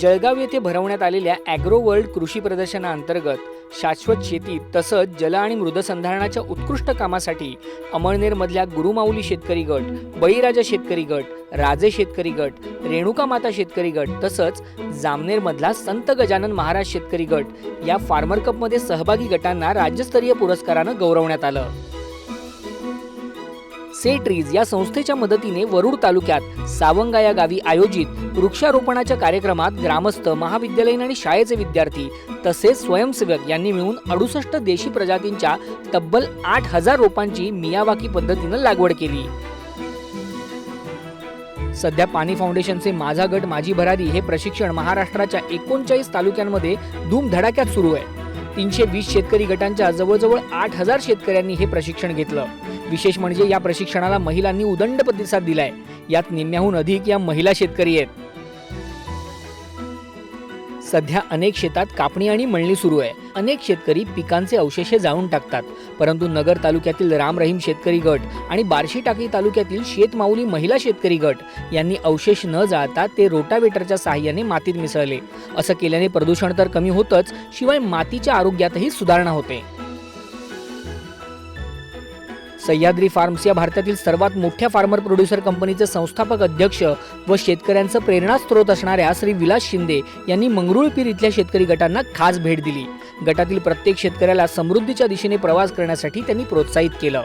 जळगाव येथे भरवण्यात आलेल्या ॲग्रो वर्ल्ड कृषी प्रदर्शनाअंतर्गत शाश्वत शेती तसंच जल आणि मृदसंधारणाच्या उत्कृष्ट कामासाठी अमळनेरमधल्या गुरुमाऊली शेतकरी गट बळीराजा शेतकरी गट राजे शेतकरी गट रेणुका माता शेतकरी गट तसंच जामनेरमधला संत गजानन महाराज शेतकरी गट या फार्मर कपमध्ये सहभागी गटांना राज्यस्तरीय पुरस्कारानं गौरवण्यात आलं. सेट्रीज या संस्थेच्या मदतीने वरुड तालुक्यात सावंगा या गावी आयोजित वृक्षारोपणाच्या कार्यक्रमात ग्रामस्थ महाविद्यालयीन आणि शाळेचे विद्यार्थी तसेच स्वयंसेवक यांनी मिळून अडुसष्ट देशी प्रजातींच्या तब्बल आठ हजार रोपांची मियावाकी पद्धतीनं लागवड केली. सध्या पाणी फाउंडेशनचे माझा गट माझी भरारी हे प्रशिक्षण महाराष्ट्राच्या एकोणचाळीस तालुक्यांमध्ये धूमधडाक्यात सुरू आहे. तीनशे वीस शेतकरी गटांच्या जवळजवळ आठ हजार शेतकऱ्यांनी हे प्रशिक्षण घेतलं. विशेष म्हणजे या प्रशिक्षणाला महिलांनी उदंड प्रतिसाद दिलाय. यात निम्म्याहून अधिक या महिला शेतकरी आहेत. सध्या अनेक शेतात कापणी आणि मळणी सुरू आहे. अनेक शेतकरी पिकांचे अवशेषे जाळून टाकतात. परंतु नगर तालुक्यातील राम रहीम शेतकरी गट आणि बार्शी टाकी तालुक्यातील शेतमाऊली महिला शेतकरी गट यांनी अवशेष न जाळता ते रोटावेटरच्या सहाय्याने मातीत मिसळले. असं केल्याने प्रदूषण तर कमी होतच शिवाय मातीच्या आरोग्यातही सुधारणा होते. सह्याद्री फार्म्स या भारतातील सर्वात मोठ्या फार्मर प्रोड्युसर कंपनीचे संस्थापक अध्यक्ष व शेतकऱ्यांचं प्रेरणास्त्रोत असणाऱ्या श्री विलास शिंदे यांनी मंगरुळपीर इथल्या शेतकरी गटांना खास भेट दिली. गटातील प्रत्येक शेतकऱ्याला समृद्धीच्या दिशेने प्रवास करण्यासाठी त्यांनी प्रोत्साहित केलं.